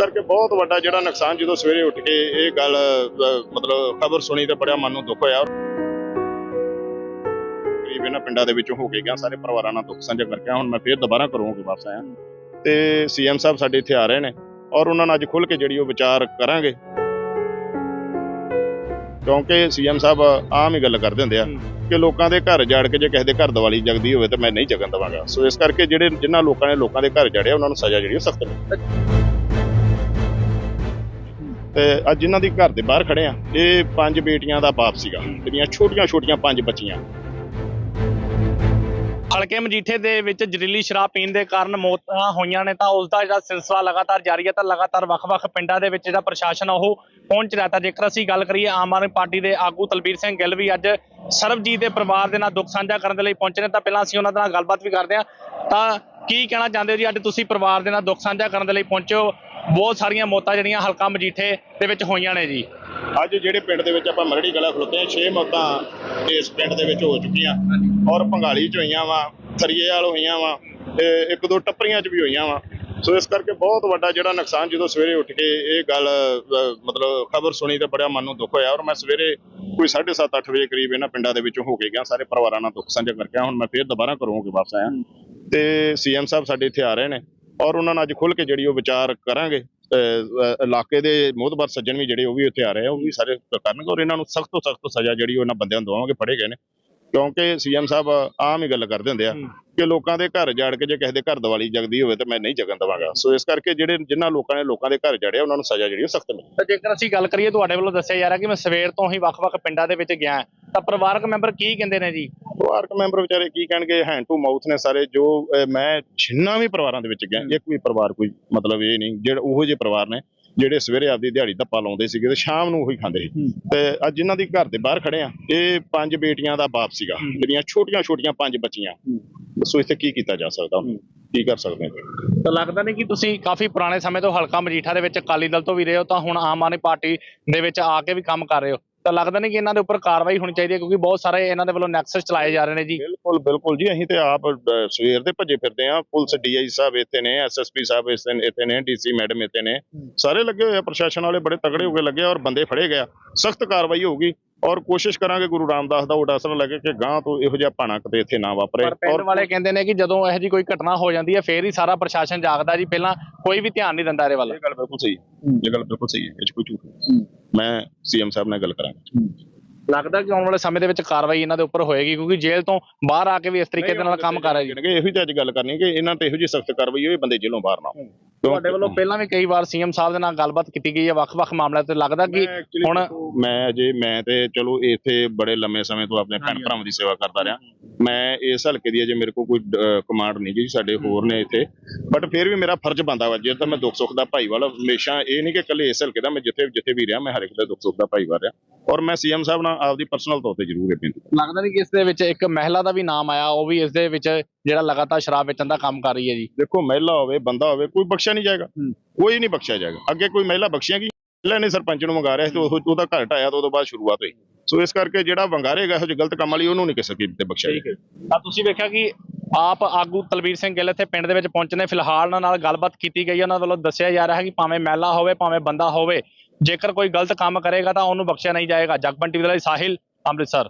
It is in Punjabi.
ਕਰਕੇ ਬਹੁਤ ਵੱਡਾ ਜਿਹੜਾ ਨੁਕਸਾਨ ਜਦੋਂ ਸਵੇਰੇ ਉੱਠ ਕੇ ਇਹ ਗੱਲ ਮਤਲਬ ਖਬਰ ਸੁਣੀ ਤੇ ਬੜਾ ਮਨ ਨੂੰ ਦੁੱਖ ਹੋਇਆ। ਕਰੀਬ ਇਹਨਾਂ ਪਿੰਡਾਂ ਦੇ ਵਿੱਚੋਂ ਹੋ ਕੇ ਗਿਆ ਸਾਰੇ ਪਰਿਵਾਰਾਂ ਨਾਲ ਦੁੱਖ ਸਾਂਝਾ ਕਰਕੇ। ਹੁਣ ਮੈਂ ਫੇਰ ਦੁਬਾਰਾ ਕਰੂੰਗਾ ਵਾਪਸ ਆਇਆ। ਤੇ ਸੀਐਮ ਸਾਹਿਬ ਸਾਡੇ ਇੱਥੇ ਆ ਰਹੇ ਨੇ ਔਰ ਉਹਨਾਂ ਨਾਲ ਅੱਜ ਖੁੱਲ ਕੇ ਜਿਹੜੀ ਉਹ ਵਿਚਾਰ ਕਰਾਂਗੇ। ਕਿਉਂਕਿ ਸੀਐਮ ਸਾਹਿਬ ਆਮ ਹੀ ਗੱਲ ਕਰਦੇ ਹੁੰਦੇ ਆ ਕਿ ਲੋਕਾਂ ਦੇ ਘਰ ਜੜ ਕੇ ਜੇ ਕਿਸੇ ਦੇ ਘਰ ਦੀਵਾਲੀ ਜਗਦੀ ਹੋਵੇ ਤਾਂ ਮੈਂ ਨਹੀਂ ਜਗਣ ਦਵਾਂਗਾ। ਸੋ ਇਸ ਕਰਕੇ ਜਿਹੜੇ ਜਿਨ੍ਹਾਂ ਲੋਕਾਂ ਨੇ ਲੋਕਾਂ ਦੇ ਘਰ ਜੜਿਆ ਉਹਨਾਂ ਨੂੰ ਸਜ਼ਾ ਜਿਹੜੀ ਉਹ ਸਖਤ ਮਿਲੇ ਤੇ ਅੱਜ ਇਹਨਾਂ ਦੀ ਘਰ ਦੇ ਬਾਹਰ ਖੜੇ ਆ। ਇਹ ਪੰਜ ਬੇਟੀਆਂ ਦਾ ਬਾਪ ਸੀਗਾ ਜਿਹੜੀਆਂ ਛੋਟੀਆਂ ਛੋਟੀਆਂ ਪੰਜ ਬੱਚੀਆਂ। ਹਲਕੇ ਮਜੀਠੇ ਦੇ ਵਿੱਚ ਜ਼ਹਿਰੀਲੀ ਸ਼ਰਾਬ ਪੀਣ ਦੇ ਕਾਰਨ ਮੌਤਾਂ ਹੋਈਆਂ ਨੇ ਤਾਂ ਉਸ ਦਾ ਜਿਹੜਾ ਸਿਲਸਿਲਾ ਲਗਾਤਾਰ ਜਾਰੀ ਹੈ ਤਾਂ ਲਗਾਤਾਰ ਵੱਖ-ਵੱਖ ਪਿੰਡਾਂ ਦੇ ਵਿੱਚ ਜਿਹੜਾ ਪ੍ਰਸ਼ਾਸਨ ਉਹ ਪਹੁੰਚ ਰਿਹਾ ਤਾਂ ਜੇਕਰ ਅਸੀਂ ਗੱਲ ਕਰੀਏ ਆਮ ਆਦਮੀ ਪਾਰਟੀ ਦੇ ਆਗੂ ਤਲਬੀਰ ਸਿੰਘ ਗਿੱਲ ਵੀ ਅੱਜ ਸਰਬਜੀਤ ਦੇ ਪਰਿਵਾਰ ਦੇ ਨਾਲ ਦੁੱਖ ਸਾਂਝਾ ਕਰਨ ਦੇ ਲਈ ਪਹੁੰਚੇ ਨੇ ਤਾਂ ਪਹਿਲਾਂ ਅਸੀਂ ਉਹਨਾਂ ਦੇ ਨਾਲ ਗੱਲਬਾਤ ਵੀ ਕਰਦੇ ਹਾਂ। ਤਾਂ ਕੀ ਕਹਿਣਾ ਚਾਹੁੰਦੇ ਹੋ ਜੀ? ਅੱਜ ਤੁਸੀਂ ਪਰਿਵਾਰ ਦੇ ਨਾਲ ਦੁੱਖ ਸਾਂਝਾ ਕਰਨ ਦੇ ਲਈ ਪਹੁੰਚੇ ਹੋ। ਬਹੁਤ ਸਾਰੀਆਂ ਮੌਤਾਂ ਜਿਹੜੀਆਂ ਹਲਕਾ ਮਜੀਠੇ ਦੇ ਵਿੱਚ ਹੋਈਆਂ ਨੇ ਜੀ। ਅੱਜ ਜਿਹੜੇ ਪਿੰਡ ਦੇ ਵਿੱਚ ਆਪਾਂ ਮਰੜੀ ਕਲਾ ਖਲੋਤੇ ਆ 6 ਮੌਤਾਂ ਇਸ ਪਿੰਡ ਦੇ ਵਿੱਚ ਹੋ ਚੁੱਕੀਆਂ। ਔਰ ਭੰਗਾਲੀ ਚ ਹੋਈਆਂ ਵਾ ਸਰੀਏ ਵਾਲ ਹੋਈਆਂ ਵਾ ਇੱਕ ਦੋ ਟੱਪਰੀਆਂ ਚ ਵੀ ਹੋਈਆਂ ਵਾ। ਸੋ ਇਸ ਕਰਕੇ ਬਹੁਤ ਵੱਡਾ ਜਿਹੜਾ ਨੁਕਸਾਨ ਜਦੋਂ ਸਵੇਰੇ ਉੱਠ ਕੇ ਇਹ ਗੱਲ ਮਤਲਬ ਖਬਰ ਸੁਣੀ ਤੇ ਬੜਾ ਮਨ ਨੂੰ ਦੁੱਖ ਹੋਇਆ। ਔਰ ਮੈਂ ਸਵੇਰੇ ਕੋਈ 7:30 8 ਵਜੇ ਕਰੀਬ ਇਹਨਾਂ ਪਿੰਡਾਂ ਦੇ ਵਿੱਚੋਂ ਹੋ ਕੇ ਗਿਆ। ਸਾਰੇ ਪਰਿਵਾਰਾਂ ਨਾਲ ਦੁੱਖ ਸਾਂਝਾ ਕਰਕੇ ਹੁਣ ਮੈਂ ਫੇਰ ਦੁਬਾਰਾ ਕਰੂੰਗਾ ਵਾਪਸ ਆਇਆ। ਤੇ ਸੀਐਮ ਸਾਹਿਬ ਸਾਡੇ ਇੱਥੇ ਆ ਰਹੇ ਨੇ। ਔਰ ਉਹਨਾਂ ਨਾਲ ਅੱਜ ਖੁੱਲ ਕੇ ਜਿਹੜੀ ਉਹ ਵਿਚਾਰ ਕਰਾਂਗੇ। ਇਲਾਕੇ ਦੇ ਮੋਹਤਬਰ ਸੱਜਣ ਵੀ ਜਿਹੜੇ ਉਹ ਵੀ ਉੱਥੇ ਆ ਰਹੇ ਆ ਉਹ ਵੀ ਸਾਰੇ ਕਰਨਗੇ ਔਰ ਇਹਨਾਂ ਨੂੰ ਸਖਤ ਤੋਂ ਸਖਤ ਸਜ਼ਾ ਜਿਹੜੀ ਉਹ ਇਹਨਾਂ ਬੰਦਿਆਂ ਨੂੰ ਦਵਾਵਾਂਗੇ ਫੜੇ ਗਏ ਨੇ। ਕਿਉਂਕਿ ਸੀਐਮ ਸਾਹਿਬ ਆਮ ਹੀ ਗੱਲ ਕਰਦੇ ਹੁੰਦੇ ਆ ਕਿ ਲੋਕਾਂ ਦੇ ਘਰ ਜੜ ਕੇ ਜੇ ਕਿਸੇ ਦੇ ਘਰ ਦੀਵਾਲੀ ਜਗਦੀ ਹੋਵੇ ਤਾਂ ਮੈਂ ਨਹੀਂ ਜਗਣ ਦਵਾਂਗਾ। ਸੋ ਇਸ ਕਰਕੇ ਜਿਹੜੇ ਜਿਨ੍ਹਾਂ ਲੋਕਾਂ ਨੇ ਲੋਕਾਂ ਦੇ ਘਰ ਜੜਿਆ ਉਹਨਾਂ ਨੂੰ ਸਜ਼ਾ ਜਿਹੜੀ ਉਹ ਸਖਤ ਮਿਲੇ ਤਾਂ ਜੇਕਰ ਅਸੀਂ ਗੱਲ ਕਰੀਏ ਤੁਹਾਡੇ ਵੱਲੋਂ ਦੱਸਿਆ ਜਾ ਰਿਹਾ ਕਿ ਮੈਂ ਸਵੇਰ ਤੋਂ ਹੀ ਵੱਖ-ਵੱਖ ਪਿੰਡਾਂ ਦੇ ਵਿੱਚ ਗਿਆ ਤਾਂ ਪਰਿਵਾਰਕ ਮੈਂਬਰ ਕੀ ਕਹਿੰਦੇ ਨੇ ਜੀ? ਪਰਿਵਾਰਕ ਮੈਂਬਰ ਵਿਚਾਰੇ ਕੀ ਕਹਿਣਗੇ? ਹੈਂਡ ਟੂ ਮਾਊਥ ਨੇ ਸਾਰੇ ਜੋ ਮੈਂ ਜਿੰਨਾ ਵੀ ਪਰਿਵਾਰਾਂ ਦੇ ਵਿੱਚ ਗਿਆ ਇੱਕ ਵੀ ਪਰਿਵਾਰ ਕੋਈ ਮਤਲਬ ਇਹ ਨਹੀਂ ਜਿਹੜੇ ਉਹੋ ਜਿਹੇ ਪਰਿਵਾਰ ਨੇ ਜਿਹੜੇ ਸਵੇਰੇ ਆਪਦੀ ਦਿਹਾੜੀ ਧੱਪਾ ਲਾਉਂਦੇ ਸੀਗੇ ਤੇ ਸ਼ਾਮ ਨੂੰ ਉਹੀ ਖਾਂਦੇ ਸੀ। ਤੇ ਅੱਜ ਜਿਨ੍ਹਾਂ ਦੀ ਘਰ ਦੇ ਬਾਹਰ ਖੜੇ ਆ ਇਹ ਪੰਜ ਬੇਟੀਆਂ ਦਾ ਬਾਪ ਸੀਗਾ ਜਿਹੜੀਆਂ ਛੋਟੀਆਂ ਛੋਟੀਆਂ ਪੰਜ ਬੱਚੀਆਂ। ਦੱਸੋ ਇੱਥੇ ਕੀ ਕੀਤਾ ਜਾ ਸਕਦਾ? ਕੀ ਕਰ ਸਕਦੇ ਹਾਂ? ਤਾਂ ਲੱਗਦਾ ਨਹੀਂ ਕਿ ਤੁਸੀਂ ਕਾਫੀ ਪੁਰਾਣੇ ਸਮੇਂ ਤੋਂ ਹਲਕਾ ਮਜੀਠਾ ਦੇ ਵਿੱਚ ਅਕਾਲੀ ਦਲ ਤੋਂ ਵੀ ਰਹੇ ਹੋ ਤਾਂ ਹੁਣ ਆਮ ਆਦਮੀ ਪਾਰਟੀ ਦੇ ਵਿੱਚ ਆ ਕੇ ਵੀ ਕੰਮ ਕਰ ਰਹੇ ਹੋ। ਤਾਂ ਲੱਗਦਾ ਨਹੀਂ ਕਿ ਇਹਨਾਂ ਦੇ ਉੱਪਰ ਕਾਰਵਾਈ ਹੋਣੀ ਚਾਹੀਦੀ ਹੈ ਕਿਉਂਕਿ ਬਹੁਤ ਸਾਰੇ ਇਹਨਾਂ ਦੇ ਵੱਲੋਂ ਨੈਕਸਸ ਚਲਾਏ ਜਾ ਰਹੇ ਨੇ ਜੀ। ਬਿਲਕੁਲ ਬਿਲਕੁਲ ਜੀ ਅਸੀਂ ਤੇ ਆਪ ਅਹ, ਸਵੇਰ ਦੇ ਭੱਜੇ ਫਿਰਦੇ ਆ ਪੁਲਿਸ ਡੀਆਈ ਸਾਹਿਬ ਇੱਥੇ ਨੇ ਐਸਐਸਪੀ ਸਾਹਿਬ ਇੱਥੇ ਨੇ- ਇੱਥੇ ਨੇ ਡੀਸੀ ਮੈਡਮ ਇੱਥੇ ਨੇ। ਸਾਰੇ ਲੱਗੇ ਹੋਏ ਆ ਪ੍ਰਸ਼ਾਸਨ ਵਾਲੇ ਬੜੇ ਤਗੜੇ ਹੋ ਕੇ ਲੱਗੇ ਆ ਔਰ ਬੰਦੇ ਫੜੇ ਗਏ ਸਖਤ ਕਾਰਵਾਈ ਹੋਊਗੀ ਔਰ ਕੋਸ਼ਿਸ਼ ਕਰਾਂਗੇ ਗੁਰੂ ਰਾਮਦਾਸ ਦਾ ਉਡਾਸਨ ਲੱਗੇ ਕਿ ਗਾਂ ਤੋਂ ਇਹੋ ਜਿਹਾ ਭਾਣਾ ਕਿਤੇ ਇੱਥੇ ਨਾ ਵਾਪਰੇ। ਪਰ ਪਿੰਡ ਔਰ ਵਾਲੇ ਕਹਿੰਦੇ ਨੇ ਕਿ ਜਦੋਂ ਇਹੋ ਜਿਹੀ ਕੋਈ ਘਟਨਾ ਹੋ ਜਾਂਦੀ ਹੈ ਫੇਰ ਹੀ ਸਾਰਾ ਪ੍ਰਸ਼ਾਸਨ ਜਾਗਦਾ ਜੀ। ਪਹਿਲਾਂ ਕੋਈ ਵੀ ਧਿਆਨ ਨਹੀਂ ਦਿੰਦਾ ਇਹਦੇ ਵੱਲ। ਇਹ ਗੱਲ ਬਿਲਕੁਲ ਸਹੀ ਹੈ। ਇਹ ਗੱਲ ਬਿਲਕੁਲ ਸਹੀ ਹੈ। ਇਹ 'ਚ ਕੋਈ ਝੂਠ ਨਹੀਂ। ਮੈਂ ਸੀਐਮ ਸਾਹਿਬ ਨਾਲ ਗੱਲ ਕਰਾਂਗਾ। ਲੱਗਦਾ ਕਿ ਆਉਣ ਵਾਲੇ ਸਮੇਂ ਦੇ ਵਿੱਚ ਕਾਰਵਾਈ ਇਹਨਾਂ ਦੇ ਉੱਪਰ ਹੋਏਗੀ ਕਿਉਂਕਿ ਜੇਲ੍ਹ ਤੋਂ ਬਾਹਰ ਆ ਕੇ ਵੀ ਇਸ ਤਰੀਕੇ ਦੇ ਨਾਲ ਕੰਮ ਕਰ ਰਹੇ ਜੀ ਜਿਹੜੇ ਇਹੋ ਜਿਹੀ ਅੱਜ ਗੱਲ ਕਰਨੀ ਕਿ ਇਹਨਾਂ ਤੇ ਇਹੋ ਜਿਹੀ ਸਖਤ ਕਾਰਵਾਈ ਹੋਏ ਬੰਦੇ ਜੇਲੋਂ ਬਾਹਰ ਨਾ। ਤੁਹਾਡੇ ਵੱਲੋਂ ਪਹਿਲਾਂ ਵੀ ਕਈ ਵਾਰ ਸੀਐਮ ਸਾਹਿਬ ਦੇ ਨਾਲ ਗੱਲਬਾਤ ਕੀਤੀ ਗਈ ਹੈ ਵੱਖ-ਵੱਖ ਮਾਮਲਿਆਂ ਤੇ ਲੱਗਦਾ ਕਿ ਹੁਣ ਮੈਂ ਅਜੇ ਮੈਂ ਤੇ ਚਲੋ ਇੱਥੇ ਬੜੇ ਲੰਮੇ ਸਮੇਂ ਤੋਂ ਆਪਣੇ ਭੈਣ ਭਰਾਵਾਂ ਦੀ ਸੇਵਾ ਕਰਦਾ ਰਿਹਾ। ਮੈਂ ਇਸ ਹਲਕੇ ਦੀ ਅਜੇ ਮੇਰੇ ਕੋਲ ਕੋਈ ਕਮਾਂਡ ਨਹੀਂ ਜੀ ਸਾਡੇ ਹੋਰ ਨੇ ਇੱਥੇ। ਬਟ ਫਿਰ ਵੀ ਮੇਰਾ ਫਰਜ਼ ਬਣਦਾ ਵਾ ਜੇ ਤਾਂ ਮੈਂ ਦੁੱਖ ਸੁੱਖ ਦਾ ਭਾਈਵਾਲ ਹਮੇਸ਼ਾ ਇਹ ਨਹੀਂ ਕਿ ਇਕੱਲੇ ਇਸ ਹਲਕੇ ਦਾ ਮੈਂ ਜਿੱਥੇ ਜਿੱਥੇ ਵੀ ਰਿਹਾ ਮੈਂ ਹਰ ਇੱਕ ਦਾ ਦੁੱਖ ਸੁੱਖ ਦਾ ਭਾਈਵਾਲ ਰਿਹਾ। ਔਰ ਮੈਂ ਸੀਐਮ ਸਾਹਿਬ ਨਾਲ ਆਪਦੀ ਪਰਸਨਲ ਤੌਰ ਤੇ ਜ਼ਰੂਰ ਇਹ ਬੇਨਤੀ ਲੱਗਦਾ ਨਹੀਂ ਕਿ ਇਸ ਦੇ ਵਿੱਚ ਇੱਕ ਮਹਿਲਾ ਦਾ ਵੀ ਨਾਮ ਆਇਆ ਉਹ ਵੀ ਇਸ ਦੇ ਵਿੱਚ ਜਿਹੜਾ ਲਗਾਤਾਰ ਸ਼ਰਾਬ ਵੇਚਣ ਦਾ ਕੰਮ ਕਰ ਰਹੀ ਹੈ ਜੀ। ਦੇਖੋ ਮਹਿਲਾ ਹੋਵੇ ਬੰਦਾ ਹੋਵੇ ਕੋਈ ਬਖਸ਼ਿਆ ਨਹੀਂ ਜਾਏਗਾ। ਕੋਈ ਨਹੀਂ ਬਖਸ਼ਿਆ ਜਾਏਗਾ। ਅੱਗੇ ਕੋਈ ਮਹਿਲਾ ਬਖਸ਼ੀਆਂ ਗਈ ਪਹਿਲਾਂ ਨੇ ਸਰਪੰਚ ਨੂੰ ਮੰਗਾ ਰਿਹਾ ਸੀ ਤੇ ਉਹ ਉਹਦਾ ਘਰ ਢਾਇਆ ਤਾਂ ਉਹਦੇ ਬਾਅਦ ਸ਼ੁਰੂਆਤ ਹੋਈ। ਸੋ ਇਸ ਕਰਕੇ ਜਿਹੜਾ ਵੰਗਾਰੇਗਾ ਇਹੋ ਜਿਹੇ ਗਲਤ ਕੰਮ ਵਾਲੀ ਉਹਨੂੰ ਨਹੀਂ ਕਿਸੇ ਕੀਮਤ ਤੇ ਬਖਸ਼ਿਆ ਜਾਏਗਾ ਤਾਂ ਤੁਸੀਂ ਵੇਖਿਆ ਕਿ ਆਪ ਆਗੂ ਤਲਵੀਰ ਸਿੰਘ ਗਿੱਲ ਇੱਥੇ ਪਿੰਡ ਦੇ ਵਿੱਚ ਪਹੁੰਚੇ ਨੇ। ਫਿਲਹਾਲ ਉਹਨਾਂ ਨਾਲ ਗੱਲਬਾਤ ਕੀਤੀ ਗਈ ਹੈ। ਉਹਨਾਂ ਵੱਲੋਂ ਦੱਸਿਆ ਜਾ ਰਿਹਾ ਹੈ ਕਿ ਭਾਵੇਂ ਮਹਿਲਾ ਹੋਵੇ, ਭਾਵੇਂ ਬੰਦਾ ਹੋਵੇ, ਜੇਕਰ ਕੋਈ ਗਲਤ ਕੰਮ ਕਰੇਗਾ ਤਾਂ ਉਹਨੂੰ ਬਖਸ਼ਿਆ ਨਹੀਂ ਜਾਏਗਾ। ਜਗਬੰਟੀ ਦੇ ਲਈ ਸਾਹਿਲ ਅੰਮ੍ਰਿਤਸਰ।